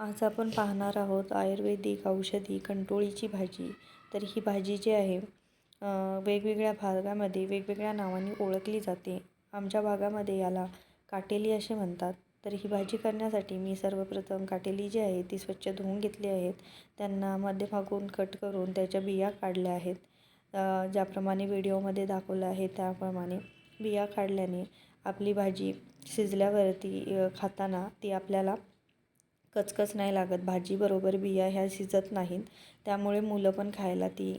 आज आपण पाहणार आहोत आयुर्वेदिक औषधी कंटोळीची भाजी. तर ही भाजी जी आहे वेगवेगळ्या भागामध्ये वेगवेगळ्या नावाने ओळखली जाते. आमच्या भागामध्ये याला काटेली असे म्हणतात. तर ही भाजी करण्यासाठी मी सर्वप्रथम काटेली जी आहे ती स्वच्छ धुवून घेतली आहेत. त्यांना मध्यभागून कट करून त्याच्या बिया काढल्या आहेत. ज्याप्रमाणे व्हिडिओमध्ये दाखवलं आहे त्याप्रमाणे बिया काढल्याने आपली भाजी शिजल्यावरती खाताना ती आपल्याला कचकच नाही लागत. भाजीबरोबर बिया ह्या शिजत नाहीत. त्यामुळे मुलं पण खायला ती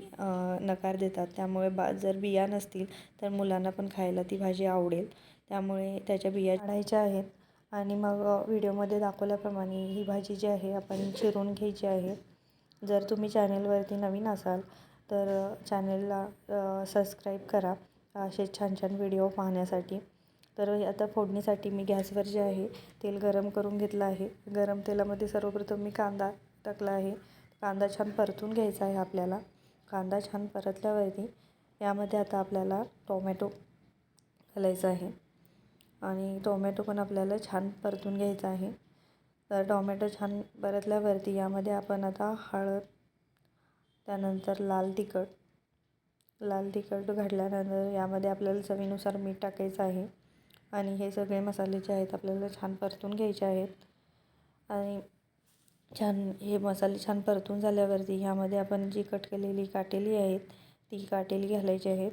नकार देतात. त्यामुळे बा जर बिया नसतील तर मुलांना पण खायला ती भाजी आवडेल. त्यामुळे त्याच्या बिया काढायच्या आहेत. आणि मग व्हिडिओमध्ये दाखवल्याप्रमाणे ही भाजी जी आहे आपण चिरून घ्यायची आहे. जर तुम्ही चॅनेलवरती नवीन असाल तर चॅनेलला सबस्क्राईब करा. असे छान छान व्हिडिओ पाहण्यासाठी. तर आता फोडणीसाठी मी गॅसवर जे आहे तेल गरम करून घेतलं आहे. गरम तेलामध्ये सर्वप्रथम मी कांदा टाकला आहे. कांदा छान परतून घ्यायचा आहे आपल्याला. कांदा छान परतल्यावरती यामध्ये आता आपल्याला टोमॅटो घालायचा आहे. आणि टोमॅटो पण आपल्याला छान परतून घ्यायचा आहे. तर टोमॅटो छान परतल्यावरती यामध्ये आपण आता हळद त्यानंतर लाल तिखट लाल तिखट घातल्यानंतर यामध्ये आपल्याला चवीनुसार मीठ टाकायचं आहे. आणि हे सगळे मसाले जे आहेत आपल्याला छान परतून घ्यायचे आहेत. आणि छान हे मसाले छान परतून झाल्यावरती ह्यामध्ये आपण जी कट केलेली काटेली आहेत ती काटेली घालायची आहेत.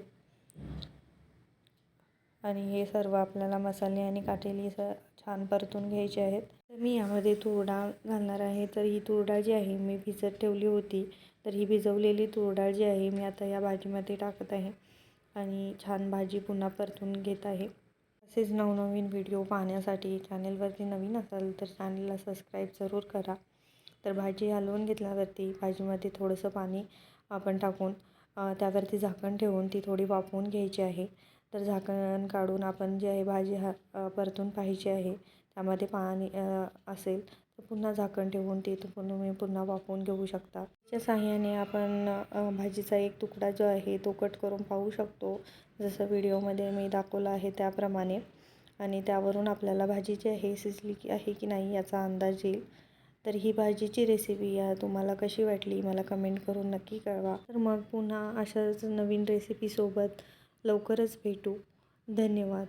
आणि हे सर्व आपल्याला मसाले आणि काटेली स छान परतून घ्यायचे आहेत. तर मी यामध्ये तूर डाळ घालणार आहे. तर ही तूर डाळ जी आहे मी भिजत ठेवली होती. तर ही भिजवलेली तूर डाळ जी आहे मी आता या भाजीमध्ये टाकत आहे. आणि छान भाजी पुन्हा परतून घेत आहे. तसेच नवनवीन व्हिडिओ पाहण्यासाठी चॅनेलवरती नवीन असाल तर चॅनलला सबस्क्राईब जरूर करा. तर भाजी हलवून घेतल्यावरती भाजीमध्ये थोडंसं पाणी आपण टाकून त्यावरती झाकण ठेवून ती थोडी वाफवून घ्यायची आहे. तर झाकण काढून आपण जे आहे भाजी हा परतून पाहायची आहे त्यामध्ये पाणी असेल पुन्हा झाकण ठेवून ते पण तुम्ही पुन्हा वाफवून घेऊ शकता. त्या साह्याने आपण भाजीचा एक तुकडा जो आहे तो कट करून पाहू शकतो. जसं व्हिडिओमध्ये मी दाखवलं आहे त्याप्रमाणे. आणि त्यावरून आपल्याला भाजी जी आहे शिजली की आहे की नाही याचा अंदाज येईल. तर ही भाजीची रेसिपी या तुम्हाला कशी वाटली मला कमेंट करून नक्की कळवा. तर मग पुन्हा अशाच नवीन रेसिपीसोबत लवकरच भेटू. धन्यवाद.